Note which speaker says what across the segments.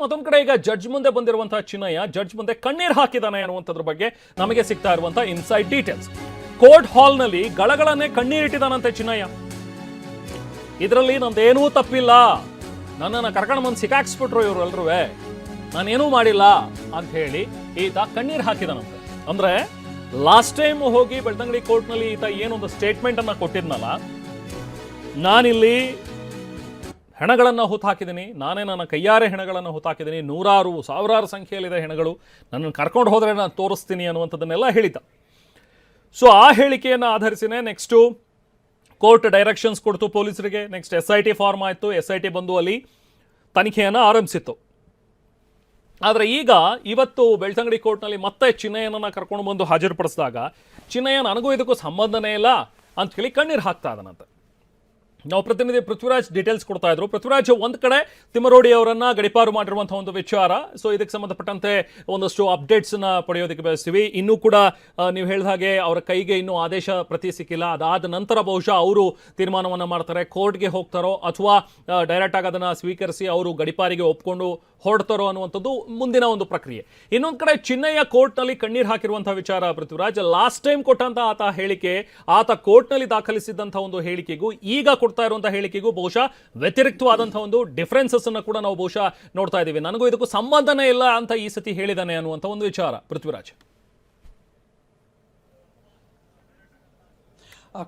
Speaker 1: ಮತ್ತೊಂದು ಕಡೆ ಈಗ ಜಡ್ಜ್ ಮುಂದೆ ಬಂದಿರುವಂತಹ ಚಿನ್ನಯ್ಯ ಜಡ್ಜ್ ಮುಂದೆ ಕಣ್ಣೀರ್ ಹಾಕಿದಾನೆ ಅನ್ನುವಂಥದ್ರ ಬಗ್ಗೆ ನಮಗೆ ಸಿಗ್ತಾ ಇರುವಂತಹ ಇನ್ಸೈಡ್ ಡೀಟೇಲ್ಸ್ ಕೋರ್ಟ್ ಹಾಲ್ನಲ್ಲಿ ಗಳಗಳನ್ನೇ ಕಣ್ಣೀರಿಟ್ಟಿದಾನಂತೆ ಚಿನ್ನಯ್ಯ. ಇದರಲ್ಲಿ ನಂದೇನೂ ತಪ್ಪಿಲ್ಲ. ನನ್ನನ್ನು ಕರ್ಕೊಂಡು ಬಂದು ಸಿಕ್ಕಾಕ್ಸ್ಬಿಟ್ರು ಇವರು ಎಲ್ರೂ ನಾನೇನೂ ಮಾಡಿಲ್ಲ ಅಂತ ಹೇಳಿ ಈತ ಕಣ್ಣೀರು ಹಾಕಿದನಂತೆ. ಅಂದ್ರೆ ಲಾಸ್ಟ್ ಟೈಮ್ ಹೋಗಿ ಬೆಳ್ತಂಗಡಿ ಕೋರ್ಟ್ನಲ್ಲಿ ಈತ ಏನೊಂದು ಸ್ಟೇಟ್ಮೆಂಟ್ ಅನ್ನ ಕೊಟ್ಟಿದ್ನಲ್ಲ, ನಾನಿಲ್ಲಿ ಹೆಣಗಳನ್ನು ಹುತ್ತಾಕಿದ್ದೀನಿ ನಾನೇ ನನ್ನ ಕೈಯಾರೆ ಹೆಣಗಳನ್ನು ಹುತ್ತಾಕಿದ್ದೀನಿ ನೂರಾರು, ಸಾವಿರಾರು ಸಂಖ್ಯೆಯಲ್ಲಿದೆ ಹೆಣಗಳು, ನನ್ನನ್ನು ಕರ್ಕೊಂಡು ಹೋದರೆ ನಾನು ತೋರಿಸ್ತೀನಿ ಅನ್ನುವಂಥದ್ದನ್ನೆಲ್ಲ ಹೇಳಿದ್ದ. ಸೊ ಆ ಹೇಳಿಕೆಯನ್ನು ಆಧರಿಸಿನೇ ನೆಕ್ಸ್ಟು ಕೋರ್ಟ್ ಡೈರೆಕ್ಷನ್ಸ್ ಕೊಡ್ತು ಪೊಲೀಸರಿಗೆ next S I T form ಆಯಿತು ಎಸ್ ಐ ಟಿ ಬಂದು ಅಲ್ಲಿ ತನಿಖೆಯನ್ನು ಆರಂಭಿಸಿತ್ತು. ಆದರೆ ಈಗ ಇವತ್ತು ಬೆಳ್ತಂಗಡಿ ಕೋರ್ಟ್ನಲ್ಲಿ ಮತ್ತೆ ಚಿನ್ನಯ್ಯನನ್ನು ಕರ್ಕೊಂಡು ಬಂದು ಹಾಜರುಪಡಿಸಿದಾಗ ಚಿನ್ನಯ್ಯ ನನಗೂ ಇದಕ್ಕೂ ಸಂಬಂಧನೇ ಇಲ್ಲ ಅಂತ ಹೇಳಿ ಕಣ್ಣೀರು ಹಾಕ್ತಾ ಇದ್ದಾನಂತೆ. ನಾವು ಪ್ರತಿನಿಧಿ ಪೃಥ್ವಿರಾಜ್ ಡೀಟೇಲ್ಸ್ ಕೊಡ್ತಾ ಇದ್ರು. ಪೃಥ್ವಿರಾಜ್, ಒಂದ್ ಕಡೆ ತಿಮ್ಮರೋಡಿ ಅವರನ್ನ ಗಡಿಪಾರು ಮಾಡಿರುವಂತಹ ಒಂದು ವಿಚಾರ. ಸೊ ಇದಕ್ಕೆ ಸಂಬಂಧಪಟ್ಟಂತೆ ಒಂದಷ್ಟು ಅಪ್ಡೇಟ್ಸ್ನ ಪಡೆಯೋದಕ್ಕೆ ಬಯಸ್ತೀವಿ. ಇನ್ನೂ ಕೂಡ ನೀವು ಹೇಳಿದ ಹಾಗೆ ಅವರ ಕೈಗೆ ಇನ್ನೂ ಆದೇಶ ಪ್ರತಿ ಸಿಕ್ಕಿಲ್ಲ. ಅದಾದ ನಂತರ ಬಹುಶಃ ಅವರು ತೀರ್ಮಾನವನ್ನ ಮಾಡ್ತಾರೆ. ಕೋರ್ಟ್ಗೆ ಹೋಗ್ತಾರೋ ಅಥವಾ ಡೈರೆಕ್ಟ್ ಆಗಿ ಅದನ್ನ ಸ್ವೀಕರಿಸಿ ಅವರು ಗಡಿಪಾರಿಗೆ ಒಪ್ಕೊಂಡು ಹೊರಡ್ತಾರೋ ಅನ್ನುವಂಥದ್ದು ಮುಂದಿನ ಒಂದು ಪ್ರಕ್ರಿಯೆ. ಇನ್ನೊಂದು ಕಡೆ ಚಿನ್ನಯ್ಯ ಕೋರ್ಟ್ನಲ್ಲಿ ಕಣ್ಣೀರು ಹಾಕಿರುವಂತಹ ವಿಚಾರ ಪೃಥ್ವಿರಾಜ್. ಲಾಸ್ಟ್ ಟೈಮ್ ಕೊಟ್ಟಂತ ಆತ ಹೇಳಿಕೆ, ಆತ ಕೋರ್ಟ್ನಲ್ಲಿ ದಾಖಲಿಸಿದಂತಹ ಒಂದು ಹೇಳಿಕೆಗೂ ಈಗ ಕೊಡ್ತಾ ಇರುವಂತಹ ಹೇಳಿಕೆಗೂ ಬಹುಶಃ ವ್ಯತಿರಿಕ್ತವಾದಂತಹ ಒಂದು ಡಿಫರೆನ್ಸಸ್ ಅನ್ನು ಕೂಡ ನಾವು ಬಹುಶಃ ನೋಡ್ತಾ ಇದ್ದೀವಿ. ನನಗೂ ಇದಕ್ಕೂ ಸಂಬಂಧನೇ ಇಲ್ಲ ಅಂತ ಈ ಸತಿ ಹೇಳಿದಾನೆ ಅನ್ನುವಂಥ ಒಂದು ವಿಚಾರ, ಪೃಥ್ವಿರಾಜ್.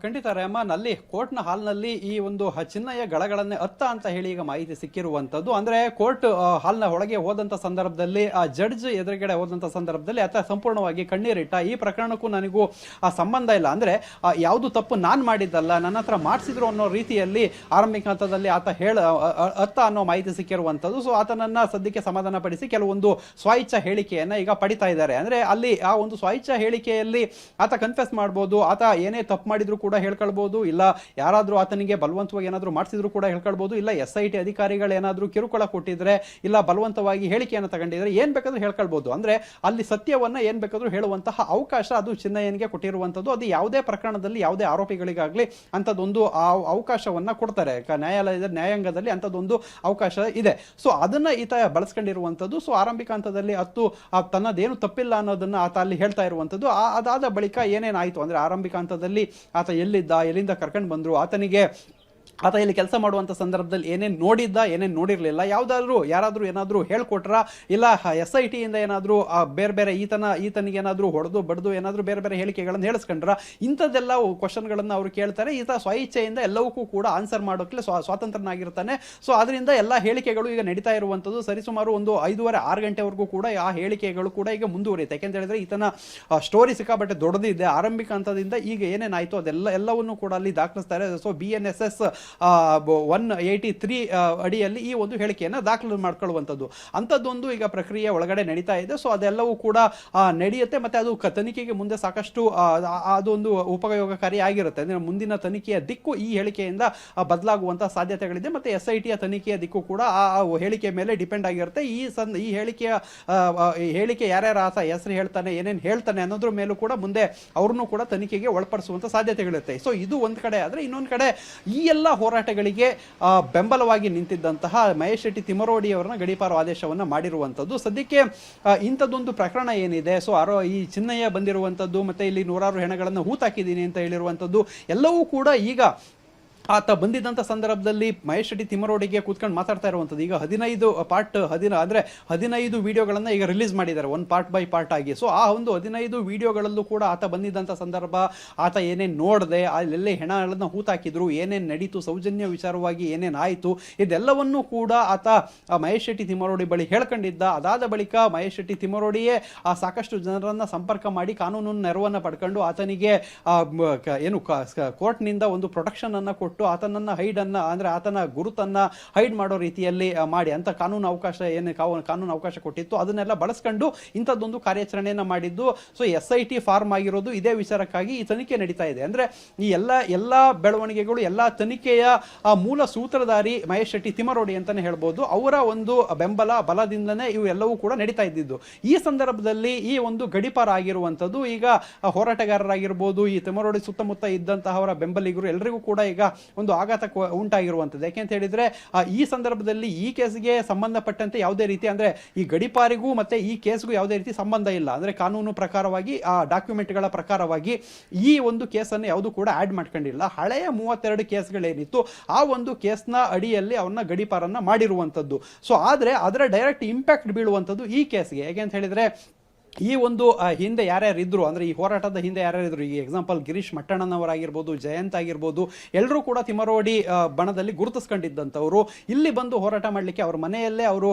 Speaker 2: ಖಂಡಿತ ರೆಹಮಾನ್ ಅಲ್ಲಿ ಕೋರ್ಟ್ನ ಹಾಲ್ನಲ್ಲಿ ಈ ಒಂದು ಚಿನ್ನಯ ಗಳಗಳನ್ನೇ ಅತ್ತ ಅಂತ ಹೇಳಿ ಈಗ ಮಾಹಿತಿ ಸಿಕ್ಕಿರುವಂತದ್ದು ಅಂದ್ರೆ ಕೋರ್ಟ್ ಹಾಲ್ನ ಒಳಗೆ ಹೋದಂತ ಸಂದರ್ಭದಲ್ಲಿ, ಆ, ಜಡ್ಜ್ ಎದುರುಗಡೆ ಹೋದಂತ ಸಂದರ್ಭದಲ್ಲಿ ಆತ ಸಂಪೂರ್ಣವಾಗಿ ಕಣ್ಣೀರಿಟ್ಟ ಈ ಪ್ರಕರಣಕ್ಕೂ ನನಗೂ, ಆ, ಸಂಬಂಧ ಇಲ್ಲ. ಅಂದ್ರೆ ಯಾವುದು ತಪ್ಪು ನಾನು ಮಾಡಿದ್ದಲ್ಲ, ನನ್ನ ಹತ್ರ ಮಾಡಿಸಿದ್ರು ಅನ್ನೋ ರೀತಿಯಲ್ಲಿ ಆರಂಭಿಕ ಹಂತದಲ್ಲಿ ಆತ ಹೇಳ ಅತ್ತ ಅನ್ನೋ ಮಾಹಿತಿ ಸಿಕ್ಕಿರುವಂತದ್ದು ಸೊ ಆತನನ್ನ ಸದ್ಯಕ್ಕೆ ಸಮಾಧಾನ ಪಡಿಸಿ ಕೆಲವೊಂದು ಸ್ವಾಯಿಚ್ಛ ಹೇಳಿಕೆಯನ್ನ ಈಗ ಪಡಿತಾ ಇದ್ದಾರೆ. ಅಂದ್ರೆ ಅಲ್ಲಿ ಆ ಒಂದು ಸ್ವಾಯಿಚ್ಛ ಹೇಳಿಕೆಯಲ್ಲಿ ಆತ ಕನ್ಫೆಸ್ ಮಾಡ್ಬೋದು, ಆತ ಏನೇ ತಪ್ಪು ಮಾಡಿದ್ರು ಕೂಡ ಹೇಳ್ಕೊಳ್ಬೋದು, ಇಲ್ಲ ಯಾರಾದರೂ ಆತನಿಗೆ ಬಲವಂತವಾಗಿ ಏನಾದರೂ ಮಾಡಿಸಿದ್ರು ಕೂಡ ಹೇಳ್ಕೊಳ್ಬೋದು, ಇಲ್ಲ ಎಸ್ ಐ ಟಿ ಅಧಿಕಾರಿಗಳು ಏನಾದರೂ ಕಿರುಕುಳ ಕೊಟ್ಟಿದ್ರೆ, ಇಲ್ಲ ಬಲವಂತವಾಗಿ ಹೇಳಿಕೆಯನ್ನು ತಗೊಂಡಿದ್ರೆ ಏನು ಬೇಕಾದರೂ ಹೇಳ್ಕೊಳ್ಬೋದು. ಅಂದ್ರೆ ಅಲ್ಲಿ ಸತ್ಯವನ್ನ ಏನು ಬೇಕಾದರೂ ಹೇಳುವಂತಹ ಅವಕಾಶ ಅದು ಚಿನ್ನಯ್ಯನಿಗೆ ಕೊಟ್ಟಿರುವಂತದ್ದು ಅದು ಯಾವುದೇ ಪ್ರಕರಣದಲ್ಲಿ ಯಾವುದೇ ಆರೋಪಿಗಳಿಗಾಗ್ಲಿ ಅಂಥದ್ದೊಂದು ಆ ಅವಕಾಶವನ್ನ ಕೊಡ್ತಾರೆ. ನ್ಯಾಯಾಲಯದ ನ್ಯಾಯಾಂಗದಲ್ಲಿ ಅಂಥದ್ದೊಂದು ಅವಕಾಶ ಇದೆ. ಸೊ ಅದನ್ನ ಈತ ಬಳಸ್ಕೊಂಡಿರುವಂಥದ್ದು. ಸೊ ಆರಂಭಿಕ ಹಂತದಲ್ಲಿ ಹತ್ತು ತನ್ನದೇನು ತಪ್ಪಿಲ್ಲ ಅನ್ನೋದನ್ನ ಆತ ಅಲ್ಲಿ ಹೇಳ್ತಾ ಇರುವಂಥದ್ದು. ಅದಾದ ಬಳಿಕ ಏನೇನಾಯಿತು? ಅಂದ್ರೆ ಆರಂಭಿಕ ಹಂತದಲ್ಲಿ ಆತ ಎಲ್ಲಿದ್ದ ಎಲ್ಲಿಂದ ಕರ್ಕೊಂಡು ಬಂದ್ರು ಆತನಿಗೆ ಆತ ಇಲ್ಲಿ ಕೆಲಸ ಮಾಡುವಂಥ ಸಂದರ್ಭದಲ್ಲಿ ಏನೇನು ನೋಡಿದ್ದ, ಏನೇನು ನೋಡಿರಲಿಲ್ಲ, ಯಾವುದಾದ್ರೂ, ಯಾರಾದರೂ ಏನಾದರೂ ಹೇಳ್ಕೊಟ್ರ? ಇಲ್ಲ, ಎಸ್ ಐ ಟಿಯಿಂದ ಏನಾದರೂ ಬೇರೆ ಬೇರೆ ಈತನ, ಈತನಿಗೆ ಏನಾದರೂ ಹೊಡೆದು, ಬಡ್ದು ಏನಾದರೂ ಬೇರೆ ಬೇರೆ ಹೇಳಿಕೆಗಳನ್ನು ಹೇಳಿಸ್ಕೊಂಡ್ರ? ಇಂಥದ್ದೆಲ್ಲ ಕ್ವಶನ್ಗಳನ್ನು ಅವರು ಕೇಳ್ತಾರೆ. ಈತ ಸ್ವಇಚ್ಛೆಯಿಂದ ಎಲ್ಲವಕ್ಕೂ ಕೂಡ ಆನ್ಸರ್ ಮಾಡೋಕ್ಕೆ ಸ್ವ, ಸ್ವಾತಂತ್ರ್ಯನಾಗಿರ್ತಾನೆ. ಸೊ ಅದರಿಂದ ಎಲ್ಲ ಹೇಳಿಕೆಗಳು ಈಗ ನಡೀತಾ ಇರುವಂಥದ್ದು. ಸರಿಸುಮಾರು ಒಂದು ಐದೂವರೆ, ಆರು ಗಂಟೆವರೆಗೂ ಕೂಡ ಆ ಹೇಳಿಕೆಗಳು ಕೂಡ ಈಗ ಮುಂದುವರಿಯುತ್ತೆ. ಯಾಕೆಂತ ಹೇಳಿದ್ರೆ ಈತನ ಸ್ಟೋರಿ ಸಿಕ್ಕಾಪಟ್ಟೆ ದೊಡ್ಡದಿದೆ. ಆರಂಭಿಕ ಹಂತದಿಂದ ಈಗ ಏನೇನಾಯಿತು ಅದೆಲ್ಲ, ಎಲ್ಲವನ್ನೂ ಕೂಡ ಅಲ್ಲಿ ದಾಖಲಿಸ್ತಾರೆ. So B N S S one eighty three ಅಡಿಯಲ್ಲಿ ಈ ಒಂದು ಹೇಳಿಕೆಯನ್ನು ದಾಖಲು ಮಾಡ್ಕೊಳ್ಳುವಂಥದ್ದು. ಅಂಥದ್ದೊಂದು ಈಗ ಪ್ರಕ್ರಿಯೆ ಒಳಗಡೆ ನಡೀತಾ ಇದೆ. ಸೊ ಅದೆಲ್ಲವೂ ಕೂಡ ನಡೆಯುತ್ತೆ. ಮತ್ತು ಅದು ತನಿಖೆಗೆ ಮುಂದೆ ಸಾಕಷ್ಟು ಅದೊಂದು ಉಪಯೋಗಕಾರಿ ಆಗಿರುತ್ತೆ. ಅಂದರೆ ಮುಂದಿನ ತನಿಖೆಯ ದಿಕ್ಕು ಈ ಹೇಳಿಕೆಯಿಂದ ಬದಲಾಗುವಂಥ ಸಾಧ್ಯತೆಗಳಿದೆ. ಮತ್ತು ಎಸ್ ಐ ಟಿಯ ತನಿಖೆಯ ದಿಕ್ಕು ಕೂಡ ಆ ಹೇಳಿಕೆ ಮೇಲೆ ಡಿಪೆಂಡ್ ಆಗಿರುತ್ತೆ. ಈ ಸಂದ ಈ ಹೇಳಿಕೆಯ ಹೇಳಿಕೆ ಯಾರ್ಯಾರ ಆತ ಹೆಸರು ಹೇಳ್ತಾನೆ, ಏನೇನು ಹೇಳ್ತಾನೆ ಅನ್ನೋದ್ರ ಮೇಲೂ ಕೂಡ ಮುಂದೆ ಅವ್ರನ್ನೂ ಕೂಡ ತನಿಖೆಗೆ ಒಳಪಡಿಸುವಂಥ ಸಾಧ್ಯತೆಗಳಿರುತ್ತೆ. ಸೊ ಇದು ಒಂದು ಕಡೆ. ಆದರೆ ಇನ್ನೊಂದು ಕಡೆ ಈ ಎಲ್ಲ ಹೋರಾಟಗಳಿಗೆ ಬೆಂಬಲವಾಗಿ ನಿಂತಿದ್ದಂತಹ ಮಹೇಶ್ ಶೆಟ್ಟಿ ತಿಮರೋಡಿ ಅವರನ್ನ ಗಡೀಪಾರು ಆದೇಶವನ್ನ ಮಾಡಿರುವಂಥದ್ದು. ಸದ್ಯಕ್ಕೆ ಇಂಥದ್ದೊಂದು ಪ್ರಕರಣ ಏನಿದೆ, ಸೊ ಆರೋ, ಈ ಚಿನ್ನಯ್ಯ ಬಂದಿರುವಂತದ್ದು ಮತ್ತೆ ಇಲ್ಲಿ ನೂರಾರು ಹೆಣಗಳನ್ನು ಹೂತಾಕಿದ್ದೀನಿ ಅಂತ ಹೇಳಿರುವಂತದ್ದು ಎಲ್ಲವೂ ಕೂಡ ಈಗ ಆತ ಬಂದಿದ್ದಂಥ ಸಂದರ್ಭದಲ್ಲಿ ಮಹೇಶ್ ಶೆಟ್ಟಿ ತಿಮ್ಮರೋಡಿಗೆ ಕೂತ್ಕೊಂಡು ಮಾತಾಡ್ತಾ ಇರುವಂಥದ್ದು. ಈಗ ಹದಿನೈದು ಪಾರ್ಟ್ ಹದಿನ ಅಂದರೆ ಹದಿನೈದು ವಿಡಿಯೋಗಳನ್ನು ಈಗ ರಿಲೀಸ್ ಮಾಡಿದ್ದಾರೆ ಒಂದು ಪಾರ್ಟ್ ಬೈ ಪಾರ್ಟ್ ಆಗಿ. ಸೊ ಆ ಒಂದು ಹದಿನೈದು ವಿಡಿಯೋಗಳಲ್ಲೂ ಕೂಡ ಆತ ಬಂದಿದ್ದಂಥ ಸಂದರ್ಭ, ಆತ ಏನೇನು ನೋಡಿದೆ, ಅಲ್ಲೆಲ್ಲೇ ಹೆಣಗಳನ್ನು ಹೂತಾಕಿದ್ರು, ಏನೇನು ನಡೀತು, ಸೌಜನ್ಯ ವಿಚಾರವಾಗಿ ಏನೇನು ಆಯಿತು, ಇದೆಲ್ಲವನ್ನೂ ಕೂಡ ಆತ ಮಹೇಶ್ ಶೆಟ್ಟಿ ತಿಮ್ಮರೋಡಿ ಬಳಿ ಹೇಳ್ಕೊಂಡಿದ್ದ. ಅದಾದ ಬಳಿಕ ಮಹೇಶ್ ಶೆಟ್ಟಿ ತಿಮ್ಮರೋಡಿಯೇ ಆ, ಸಾಕಷ್ಟು ಜನರನ್ನ ಸಂಪರ್ಕ ಮಾಡಿ ಕಾನೂನು ನೆರವನ್ನು ಪಡ್ಕೊಂಡು ಆತನಿಗೆ ಏನು ಕೋರ್ಟ್ನಿಂದ ಒಂದು ಪ್ರೊಟೆಕ್ಷನ್ ಅನ್ನ ಕೊಟ್ಟು ಆತನನ್ನ ಹೈಡ್ ಅನ್ನ, ಅಂದ್ರೆ ಆತನ ಗುರುತನ್ನು ಹೈಡ್ ಮಾಡೋ ರೀತಿಯಲ್ಲಿ ಮಾಡಿ ಅಂತ ಕಾನೂನು ಅವಕಾಶ ಏನು ಕಾನೂನು ಅವಕಾಶ ಕೊಟ್ಟಿತ್ತು, ಅದನ್ನೆಲ್ಲ ಬಳಸ್ಕೊಂಡು ಇಂಥದ್ದೊಂದು ಕಾರ್ಯಾಚರಣೆಯನ್ನು ಮಾಡಿದ್ದು. So S I T form ಆಗಿರೋದು ಇದೇ ವಿಚಾರಕ್ಕಾಗಿ ಈ ತನಿಖೆ ನಡೀತಾ ಇದೆ. ಅಂದ್ರೆ ಈ ಎಲ್ಲ ಎಲ್ಲ ಬೆಳವಣಿಗೆಗಳು, ಎಲ್ಲ ತನಿಖೆಯ ಮೂಲ ಸೂತ್ರಧಾರಿ ಮಹೇಶ್ ಶೆಟ್ಟಿ ತಿಮರೋಡಿ ಅಂತಾನೆ ಹೇಳ್ಬೋದು. ಅವರ ಒಂದು ಬೆಂಬಲ, ಬಲದಿಂದನೇ ಇವು ಎಲ್ಲವೂ ಕೂಡ ನಡೀತಾ ಇದ್ದಿದ್ದು. ಈ ಸಂದರ್ಭದಲ್ಲಿ ಈ ಒಂದು ಗಡಿಪಾರ ಆಗಿರುವಂಥದ್ದು ಈಗ ಹೋರಾಟಗಾರರಾಗಿರ್ಬೋದು, ಈ ತಿಮರೋಡಿ ಸುತ್ತಮುತ್ತ ಇದ್ದಂತಹವರ ಬೆಂಬಲಿಗರು ಎಲ್ಲರಿಗೂ ಕೂಡ ಈಗ ಒಂದು ಆಘಾತ ಉಂಟಾಗಿರುವಂಥದ್ದು. ಉಂಟಾಗಿರುವಂಥದ್ದು ಯಾಕೆಂತ ಹೇಳಿದ್ರೆ ಈ ಸಂದರ್ಭದಲ್ಲಿ ಈ ಕೇಸ್ಗೆ ಸಂಬಂಧಪಟ್ಟಂತೆ ಯಾವುದೇ ರೀತಿ ಅಂದ್ರೆ ಈ ಗಡಿಪಾರಿಗೂ ಮತ್ತೆ ಈ ಕೇಸ್ಗೂ ಯಾವುದೇ ರೀತಿ ಸಂಬಂಧ ಇಲ್ಲ. ಅಂದ್ರೆ ಕಾನೂನು ಪ್ರಕಾರವಾಗಿ, ಆ, ಡಾಕ್ಯುಮೆಂಟ್ಗಳ ಪ್ರಕಾರವಾಗಿ ಈ ಒಂದು ಕೇಸನ್ನು ಯಾವುದು ಕೂಡ ಆಡ್ ಮಾಡ್ಕೊಂಡಿಲ್ಲ. ಹಳೆಯ ಮೂವತ್ತೆರಡು ಕೇಸ್ಗಳೇನಿತ್ತು, ಆ ಒಂದು ಕೇಸ್ನ ಅಡಿಯಲ್ಲಿ ಅವನ್ನ ಗಡಿಪಾರನ್ನ ಮಾಡಿರುವಂಥದ್ದು. ಸೊ, ಆದ್ರೆ ಅದರ ಡೈರೆಕ್ಟ್ ಇಂಪ್ಯಾಕ್ಟ್ ಬೀಳುವಂಥದ್ದು ಈ ಕೇಸ್ಗೆ. ಹೇಗೆ ಅಂತ ಹೇಳಿದ್ರೆ ಈ ಒಂದು ಹಿಂದೆ ಯಾರ್ಯಾರು ಇದ್ರು ಅಂದ್ರೆ ಈ ಹೋರಾಟದ ಹಿಂದೆ ಯಾರ್ಯಾರಿದ್ರು, ಈ ಎಕ್ಸಾಂಪಲ್ ಗಿರೀಶ್ ಮಟ್ಟಣ್ಣನವರಾಗಿರ್ಬೋದು, ಜಯಂತ್ ಆಗಿರ್ಬೋದು ಎಲ್ಲರೂ ಕೂಡ ತಿಮರೋಡಿ ಬಣದಲ್ಲಿ ಗುರುತಿಸ್ಕೊಂಡಿದ್ದಂಥವ್ರು. ಇಲ್ಲಿ ಬಂದು ಹೋರಾಟ ಮಾಡಲಿಕ್ಕೆ ಅವ್ರ ಮನೆಯಲ್ಲೇ ಅವರು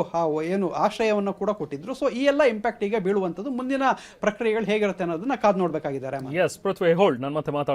Speaker 2: ಏನು ಆಶ್ರಯವನ್ನು ಕೂಡ ಕೊಟ್ಟಿದ್ರು. ಸೊ ಈ ಎಲ್ಲ ಇಂಪ್ಯಾಕ್ಟ್ ಈಗ ಬೀಳುವಂಥದ್ದು ಮುಂದಿನ ಪ್ರಕ್ರಿಯೆಗಳು ಹೇಗಿರುತ್ತೆ ಅನ್ನೋದನ್ನ ಕಾದು ನೋಡ್ಬೇಕಾಗಿದ್ದಾರೆ
Speaker 1: ಎಸ್ ಪೃಥ್ವಿ ಹೋಲ್ಡ್ ನಾನು ಮತ್ತೆ